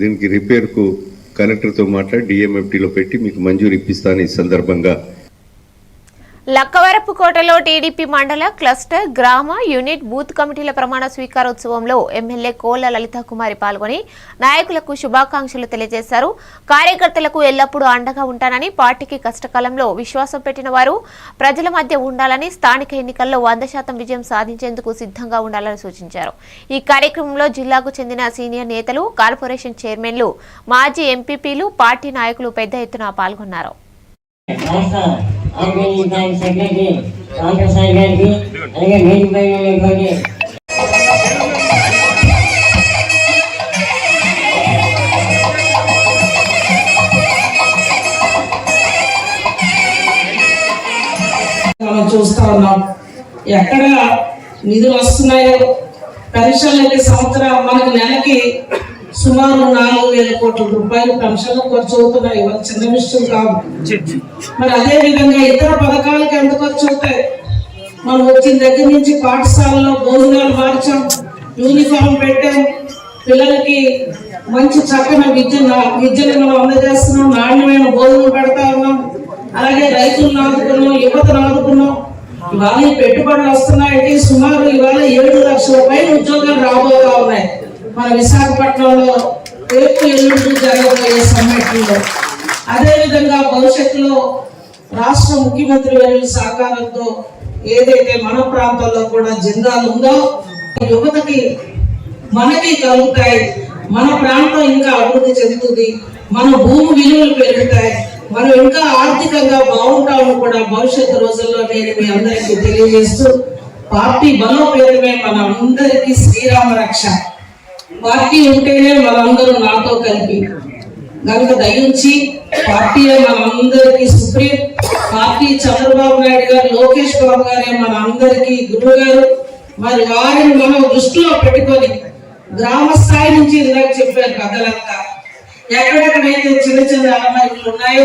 దీనికి రిపేర్కు కలెక్టర్తో మాట్లాడి డిఎంఎఫ్టీలో పెట్టి మీకు మంజూరు ఇప్పిస్తాను ఈ సందర్భంగా. లక్కవరపుకోటలో టీడీపీ మండల క్లస్టర్ గ్రామ యూనిట్ బూత్ కమిటీల ప్రమాణ స్వీకారోత్సవంలో ఎమ్మెల్యే కోళ్ళ లలిత కుమారి పాల్గొని నాయకులకు శుభాకాంక్షలు తెలియజేశారు. కార్యకర్తలకు ఎల్లప్పుడూ అండగా ఉంటానని పార్టీకి కష్టకాలంలో విశ్వాసం పెట్టిన వారు ప్రజల మధ్య ఉండాలని స్థానిక ఎన్నికల్లో వంద శాతం విజయం సాధించేందుకు సిద్ధంగా ఉండాలని సూచించారు. ఈ కార్యక్రమంలో జిల్లాకు చెందిన సీనియర్ నేతలు కార్పొరేషన్ చైర్మన్లు మాజీ ఎంపీపీలు పార్టీ నాయకులు పెద్ద ఎత్తున పాల్గొన్నారు. ఆర్గనైజింగ్ బ్యాంక్ సెక్రటరీ రామప్రసాద్ గారికి అలాగే పైన మనం చూస్తా ఉన్నాం ఎక్కడ నిధులు వస్తున్నాయో పెన్షన్లకి సంవత్సరం మనకి నెలకి సుమారు నాలుగు వేల కోట్ల రూపాయలు పెన్షన్లు ఖర్చు అవుతున్నాయి. ఇవాళ చిన్న విషయం కాదు. మరి అదే విధంగా ఇతర పథకాలకు ఎంత ఖర్చు అవుతాయి? మనం వచ్చిన దగ్గర నుంచి పాఠశాలలో భోజనాలు మార్చాం యూనిఫామ్ పెట్టాం. పిల్లలకి మంచి చక్కని విద్య విద్యను మనం అందజేస్తున్నాం. నాణ్యమైన భోజనం పెడతా ఉన్నాం. అలాగే రైతులను ఆదుకున్నాం యువతను ఆదుకున్నాం. ఇవాళ పెట్టుబడులు వస్తున్నాయంటే సుమారు ఇవాళ ఏడు లక్షల పైన ఉద్యోగాలు మన విశాఖపట్నంలో రేపు ఎల్లుండి జరగబోయే సమ్మెట్లో. అదేవిధంగా భవిష్యత్తులో రాష్ట్ర ముఖ్యమంత్రి వర్యుల సహకారంతో ఏదైతే మన ప్రాంతాల్లో కూడా జిందాలు ఉందో యువతకి మనకి కలుగుతాయి. మన ప్రాంతం ఇంకా అభివృద్ధి చెందుతుంది. మన భూమి విలువలు పెరుగుతాయి. మనం ఇంకా ఆర్థికంగా బాగుంటామని కూడా భవిష్యత్తు రోజుల్లో నేను మీ అందరికీ తెలియజేస్తూ పార్టీ బలోపేతమే మన అందరికీ శ్రీరామ రక్ష పార్టీ ఉంటేనే మనందరూ నాతో కలిపి. కనుక దయించి పార్టీయే మనందరికీ సుప్రీం. పార్టీ చంద్రబాబు నాయుడు గారు లోకేష్ బాబు గారే మన అందరికీ గురువు గారు మరి వారిని మనం దృష్టిలో పెట్టుకొని గ్రామ స్థాయి నుంచి ఇందాక చెప్పారు పెద్దలంతా ఎక్కడెక్కడైతే చిన్న చిన్న అలమరికలు ఉన్నాయో